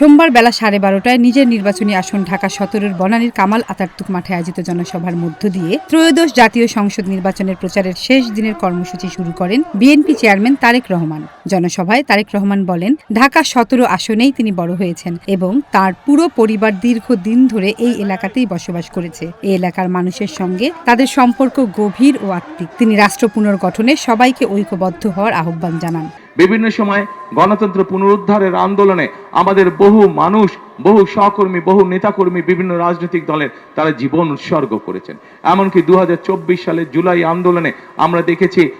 সোমবার বেলা সাড়ে বারোটায় নিজের নির্বাচনী আসন ঢাকা সতেরোর বনানীর কামাল আতারতুক মাঠে আয়োজিত জনসভার মধ্য দিয়ে ত্রয়োদশ জাতীয় সংসদ নির্বাচনের প্রচারের শেষ দিনের কর্মসূচি শুরু করেন বিএনপি চেয়ারম্যান তারেক রহমান। জনসভায় তারেক রহমান বলেন, ঢাকা সতেরো আসনেই তিনি বড় হয়েছেন এবং তার পুরো পরিবার দীর্ঘ দিন ধরে এই এলাকাতেই বসবাস করেছে। এই এলাকার মানুষের সঙ্গে তাদের সম্পর্ক গভীর ও আত্মিক। তিনি রাষ্ট্র পুনর্গঠনে সবাইকে ঐক্যবদ্ধ হওয়ার আহ্বান জানান। বিভিন্ন সময় গণতন্ত্র পুনরুদ্ধারের আন্দোলনে আমাদের বহু মানুষ, বহু সহকর্মী, বহু নেতাকর্মী বিভিন্ন রাজনৈতিক দলের তারা জীবন উৎসর্গ করেছেন। এমনকি দু হাজার চব্বিশ সালের জুলাই আন্দোলনে আমরা দেখেছি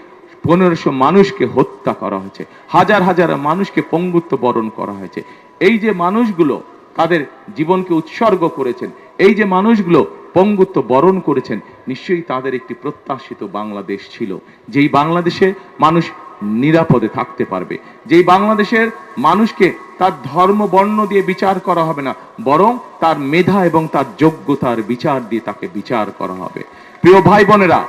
পনেরোশো মানুষকে হত্যা করা হয়েছে, হাজার হাজার মানুষকে পঙ্গুত্ব বরণ করা হয়েছে। এই যে মানুষগুলো তাদের জীবনকে উৎসর্গ করেছেন, এই যে মানুষগুলো পঙ্গুত্ব বরণ করেছেন, নিশ্চয়ই তাদের একটি প্রত্যাশিত বাংলাদেশ ছিল। যেই বাংলাদেশে মানুষ নিরাপদে থাকতে পারবে। যেই বাংলাদেশের মানুষকে তার ধর্ম, বর্ণ দিয়ে বিচার করা হবে না, বরং তার মেধা এবং তার যোগ্যতার বিচার দিয়ে তাকে বিচার করা হবে। প্রিয় ভাই বোনেরা,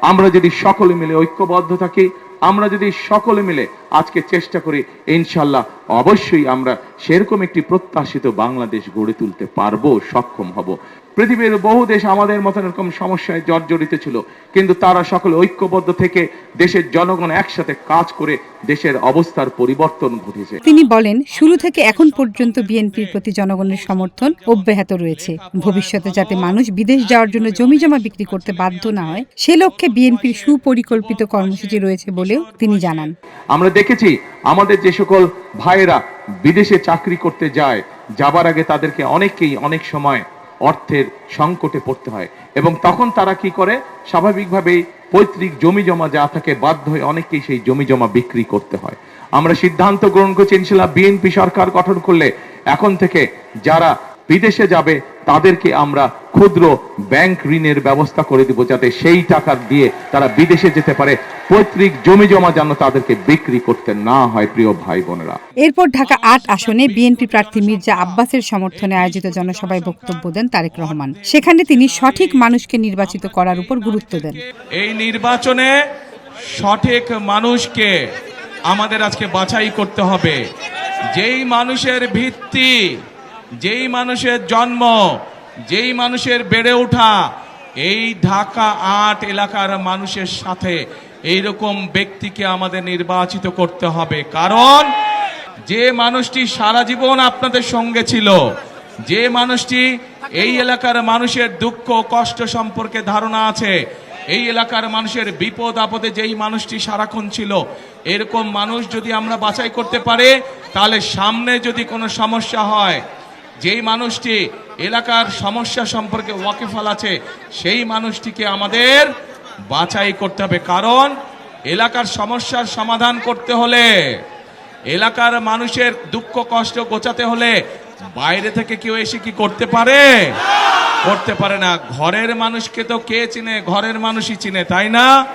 আমরা যদি সকলে মিলে ঐক্যবদ্ধ থাকি, আমরা যদি সকলে মিলে আজকে চেষ্টা করি ইনশাল্লাহ অবশ্যই আমরা সেরকম একটি প্রত্যাশিত বাংলাদেশ গড়ে তুলতে পারব, সক্ষম হব। পৃথিবীর বহু দেশ আমাদের মতন এরকম সমস্যায় জর্জরিত ছিল। কিন্তু তারা সকলে ঐক্যবদ্ধ থেকে দেশের জনগণ একসাথে কাজ করে দেশের অবস্থার পরিবর্তন ঘটেছে। তিনি বলেন শুরু থেকে এখন পর্যন্ত বিএনপির প্রতি জনগণের সমর্থন অব্যাহত রয়েছে। ভবিষ্যতে যাতে মানুষ বিদেশ যাওয়ার জন্য জমি জমা বিক্রি করতে বাধ্য না হয় সে লক্ষ্যে বিএনপির সুপরিকল্পিত কর্মসূচি রয়েছে বলেও তিনি জানান। আমরা দেখেছি আমাদের যে সকল ভাইয়েরা বিদেশে চাকরি করতে যায় যাবার আগে তাদেরকে অনেকেই অনেক সময় অর্থের সংকটে পড়তে হয়। এবং তখন তারা কি করে? স্বাভাবিকভাবেই পৈতৃক জমি জমা যা থাকে বাধ্য হয়ে অনেকেই সেই জমি জমা বিক্রি করতে হয়। আমরা সিদ্ধান্ত গ্রহণ করছি, ইনশাল্লাহ বিএনপি সরকার গঠন করলে এখন থেকে যারা বিদেশে যাবে তাদেরকে আমরা ক্ষুদ্র ব্যাংক ঋণের ব্যবস্থা করে দিব যাতে সেই টাকা দিয়ে তারা বিদেশে যেতে পারে। পৈতৃক জমি জমা যেন তাদেরকে বিক্রি করতে না হয় প্রিয় ভাই বোনেরা এরপর ঢাকা আট আসনে বিএনপি প্রার্থী মির্জা আব্বাসের সমর্থনে আয়োজিত জনসভায় বক্তব্য দেন তারেক রহমান। সেখানে তিনি সঠিক মানুষকে নির্বাচিত করার উপর গুরুত্ব দেন। এই নির্বাচনে সঠিক মানুষকে আমাদের আজকে বাছাই করতে হবে। যেই মানুষের ভিত্তি যেই মানুষের জন্ম, যেই মানুষের বেড়ে ওঠা, এই ঢাকা আট এলাকার মানুষের সাথে এইরকম ব্যক্তিকে আমাদের নির্বাচিত করতে হবে। কারণ যে মানুষটি সারা জীবন আপনাদের সঙ্গে ছিল, যে মানুষটি এই এলাকার মানুষের দুঃখ, কষ্ট সম্পর্কে ধারণা আছে, এই এলাকার মানুষের বিপদ আপদে যেই মানুষটি সারাক্ষণ ছিল, এরকম মানুষ যদি আমরা বাছাই করতে পারি, তাহলে সামনে যদি কোনো সমস্যা হয় যেই মানুষটি এলাকার সমস্যা সম্পর্কে ওয়াকিফাল আছে, সেই মানুষটিকে আমাদের বাছাই করতে হবে। কারণ এলাকার সমস্যার সমাধান করতে হলে, এলাকার মানুষের দুঃখ, কষ্ট গোচাতে হলে বাইরে থেকে কেউ এসে কি করতে পারে? করতে পারে না। ঘরের মানুষকে তো কে চিনে? ঘরের মানুষই চিনে, তাই না?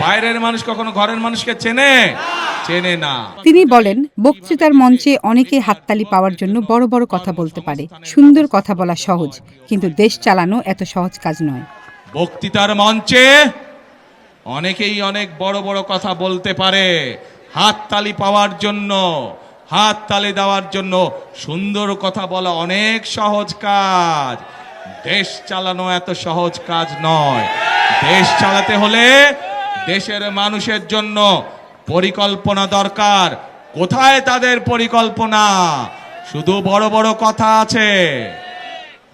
বাইরের মানুষ কখনো ঘরের মানুষকে চেনে? চেনে না। তিনি বলেন বক্তৃতার মঞ্চে অনেকে হাততালি পাওয়ার জন্য বড় বড় কথা বলতে পারে। সুন্দর কথা বলা সহজ কিন্তু দেশ চালানো এত সহজ কাজ নয়। বক্তৃতার মঞ্চে অনেকেই অনেক বড় বড় কথা বলতে পারে। হাততালি পাওয়ার জন্য হাততালি দেওয়ার জন্য সুন্দর কথা বলা অনেক সহজ কাজ। দেশ চালানো এত সহজ কাজ নয়। দেশ চালাতে হলে দেশের মানুষের জন্য পরিকল্পনা দরকার। কোথায় তাদের পরিকল্পনা? শুধু বড় বড় কথা আছে।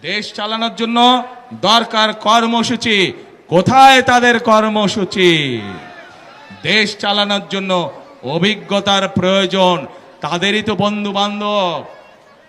দেশ চালানোর জন্য দরকার কর্মসূচি। কোথায় তাদের কর্মসূচি? দেশ চালানোর জন্য অভিজ্ঞতার প্রয়োজন। তাদেরই তো বন্ধু বান্ধব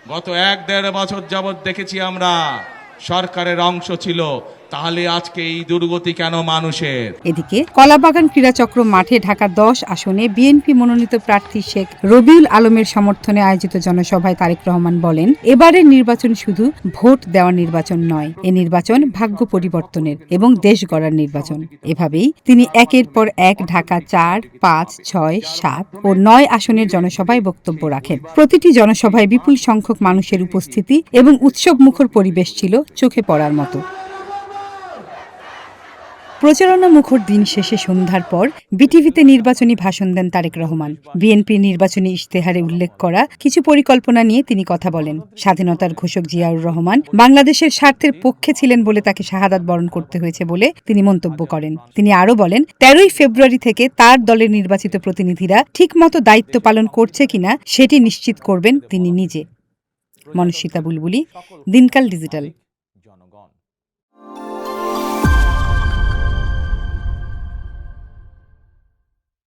গত এক দেড় বছর যাবৎ দেখেছি আমরা, সরকারের অংশ ছিল তাহলে আজকে এই দুর্গতি কেন মানুষের? এদিকে, কলাবাগান ক্রীড়াচক্র মাঠে ঢাকা দশ আসনে বিএনপি মনোনীত প্রার্থী শেখ রবিউল আলমের সমর্থনে আয়োজিত জনসভায় তারেক রহমান বলেন, এবারের নির্বাচন শুধু ভোট দেওয়ার নির্বাচন নয়, এ নির্বাচন ভাগ্য পরিবর্তনের এবং দেশ গড়ার নির্বাচন। এভাবেই তিনি একের পর এক ঢাকা চার, পাঁচ, ছয়, সাত ও নয় আসনের জনসভায় বক্তব্য রাখেন। প্রতিটি জনসভায় বিপুল সংখ্যক মানুষের উপস্থিতি এবং উৎসব মুখর পরিবেশ ছিল চোখে পড়ার মতো। প্রচারণা মুখর দিন শেষে সন্ধ্যার পর বিটিভিতে নির্বাচনী ভাষণ দেন তারেক রহমান। বিএনপির নির্বাচনী ইশতেহারে উল্লেখ করা কিছু পরিকল্পনা নিয়ে তিনি কথা বলেন। স্বাধীনতার ঘোষক জিয়াউর রহমান বাংলাদেশের স্বার্থের পক্ষে ছিলেন বলে তাকে শাহাদাত বরণ করতে হয়েছে বলে তিনি মন্তব্য করেন। তিনি আরও বলেন, তেরোই ফেব্রুয়ারি থেকে তার দলের নির্বাচিত প্রতিনিধিরা ঠিকমতো দায়িত্ব পালন করছে কিনা সেটি নিশ্চিত করবেন তিনি নিজে। মনস্বিতা বুলবুলি, দিনকাল ডিজিটাল।